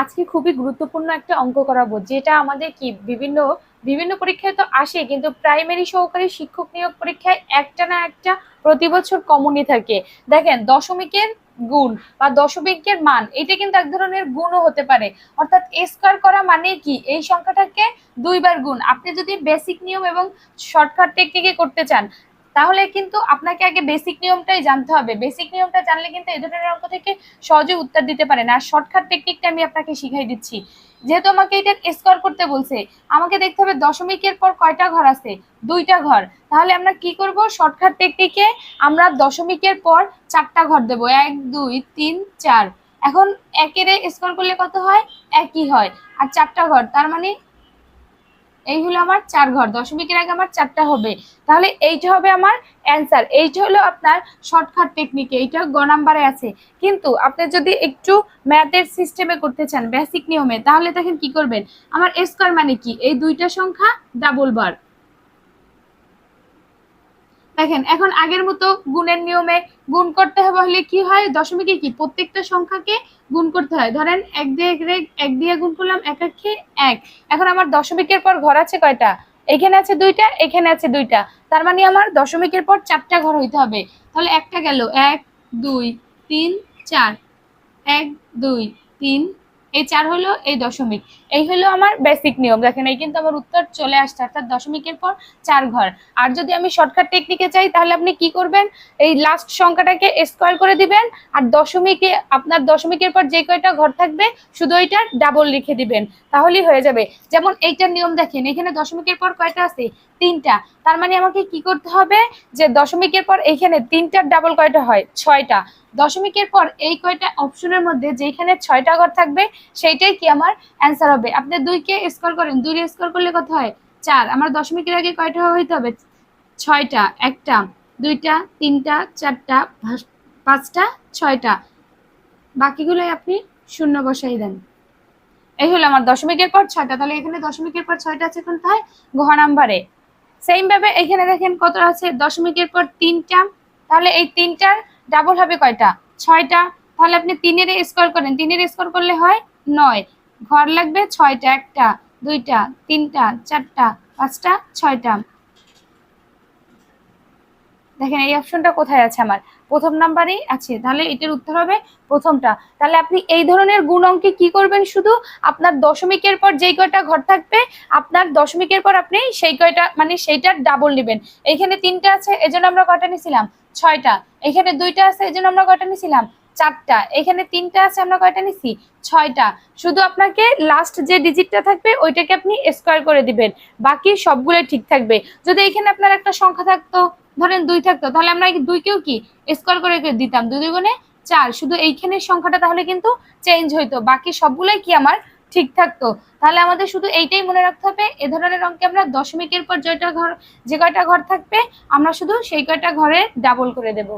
আজকে খুবই গুরুত্বপূর্ণ একটা অঙ্ক করাবো, যেটা আমাদের কি বিভিন্ন বিভিন্ন পরীক্ষায় তো আসে, কিন্তু প্রাইমারি সহকারী শিক্ষক নিয়োগ পরীক্ষায় একটা না একটা প্রতি বছর কমনই থাকে। দেখেন, দশমিকের গুণ বা দশমিকের মান, এটা কিন্তু এক ধরনের গুণও হতে পারে। অর্থাৎ স্কোয়ার করা মানে কি? এই সংখ্যাটাকে দুইবার গুণ। আপনি যদি বেসিক নিয়ম এবং শর্টকাট টেকনিকে করতে চান তাহলে কিন্তু আপনাকে আগে বেসিক নিয়মটাই জানতে হবে। বেসিক নিয়মটা জানলে কিন্তু এই ধরনের অঙ্ক থেকে সহজে উত্তর দিতে পারেন। আর শর্টকাট টেকনিকটা আমি আপনাকে শিখাই দিচ্ছি। যেহেতু আমাকে এটা স্কোয়ার করতে বলছে, আমাকে দেখতে হবে দশমিকের পর কয়টা ঘর আছে? দুইটা ঘর। তাহলে আমরা কি করব? শর্টকাট টেকনিকে আমরা দশমিকের পর চারটা ঘর দেব। এক, দুই, তিন, চার। এখন একের স্কোয়ার করলে কত হয়? একই হয়। আর চারটা ঘর, তার মানে এই হলো আমার চার ঘর। দশমিকের আগে আমার চারটা হবে। তাহলে এইটা হবে আমার অ্যান্সার এইটা হলো আপনার শর্টকাট টেকনিকে এইটা গ নাম্বারে আছে। কিন্তু আপনি যদি একটু ম্যাথের সিস্টেমে করতে চান বেসিক নিয়মে, তাহলে দেখেন কি করবেন? আমার স্কোয়ার মানে কি? এই দুইটা সংখ্যা ডাবল বার দেখেন, এখন আগের মতো গুণের নিয়মে গুণ করতে হবে হলে কি হয়? দশমিকে কি? প্রত্যেকটা সংখ্যাকে গুণ করতে হয়। ধরেন, এক দিয়ে এক- দিয়ে গুণ করলাম, এক একে এক। এখন আমার দশমিকের পর ঘর আছে কয়টা? এখানে আছে দুইটা, এখানে আছে দুইটা। তার মানে আমার দশমিকের পর চারটা ঘর হইতে হবে। তাহলে একটা গেল। এক, দুই, তিন, চার। এক, দুই, তিন এই চার হলো এই দশমিক। এই হলো আমার বেসিক নিয়ম। দেখেন, এই কিন্তু আমার উত্তর চলে আসছে, অর্থাৎ দশমিকের পর চার ঘর। আর যদি আমি শর্টকাট টেকনিকে চাই তাহলে আপনি কি করবেন? এই লাস্ট সংখ্যাটাকে স্কোয়ার করে দিবেন, আর দশমিকে, আপনার দশমিকের পর যে কয়টা ঘর থাকবে, শুধু ওইটার ডাবল লিখে দিবেন। তাহলেই হয়ে যাবে। যেমন এইটার নিয়ম দেখেন, এখানে দশমিকের পর কয়টা আছে? তিনটা। তার মানে আমাকে কি করতে হবে? যে দশমিকের পর এইখানে তিনটার ডাবল কয়টা হয়? ছয়টা। দশমিকের পর এই কয়টা অপশনের মধ্যে যেখানে ছয়টা ঘর থাকবে, সেইটাই কি আমার অ্যান্সার হবে? আপনি দুইকে স্কোর করেন দুই স্কোর করলে কত হয়? চার। আমার দশমিকের আগে কয়টা হইতে হবে? ছয়টা, একটা, দুইটা, তিনটা, চারটা, পাঁচ- পাঁচটা, ছয়টা। বাকিগুলোই আপনি শূন্য বসাই দেন। এই হলো আমার দশমিকের পর ছয়টা। তাহলে এখানে দশমিকের পর ছয়টা আছে কোনটায় ঘ নাম্বারে। সেম ভাবে এখানে দেখেন কত আছে? দশমিকের পর তিনটা। তাহলে এই তিনটার ডাবল হবে কয়টা? ছয়টা? তাহলে আপনি তিনের স্কোর করেন। তিনের স্কোর করলে হয় নয়। ঘর লাগবে ছয়টা, একটা, দুইটা, তিনটা, চারটা, পাঁচটা, ছয়টা। দেখেন এই অপশনটা কোথায় আছে আমার? প্রথম নাম্বারেই আছে, তাহলে এটার উত্তর হবে প্রথমটা। তাহলে আপনি এই ধরনের গুণ অঙ্কে কি করবেন শুধু? আপনার দশমিকের পর যেই কয়টা ঘর থাকবে, আপনার দশমিকের পর আপনি সেই কয়টা মানে সেইটার ডাবল নেবেন। এইখানে তিনটা আছে, এজন্য আমরা কয়টা নিছিলাম? ছয়টা। এখানে দুইটা আছে, এজন্য আমরা কয়টা নিছিলাম? চারটা। এখানে তিনটা আছে, আমরা কয়টা নিছি? ছয়টা। শুধু আপনাকে লাস্ট যে ডিজিটটা থাকবে, ওইটাকে আপনি স্কোয়ার করে দিবেন। বাকি সবগুলো ঠিক থাকবে। যদি এখানে আপনার একটা সংখ্যা থাকতো ধরেন দুই থাকতো, তাহলে আমরা দুইকেও কি? স্কোয়ার করে দিতাম। দুই দুগুণে চার। শুধু এইখানের সংখ্যাটা তাহলে কিন্তু চেঞ্জ হইতো। বাকি সবগুলোই কি আমার ঠিক থাকতো? তাহলে আমাদের শুধু এইটাই মনে রাখতে হবে, এ ধরনের অঙ্কে আমরা দশমিকের পর যেটা ঘর, যে কয়টা ঘর থাকবে, আমরা শুধু সেই কয়টা ঘরে ডাবল করে দেবো।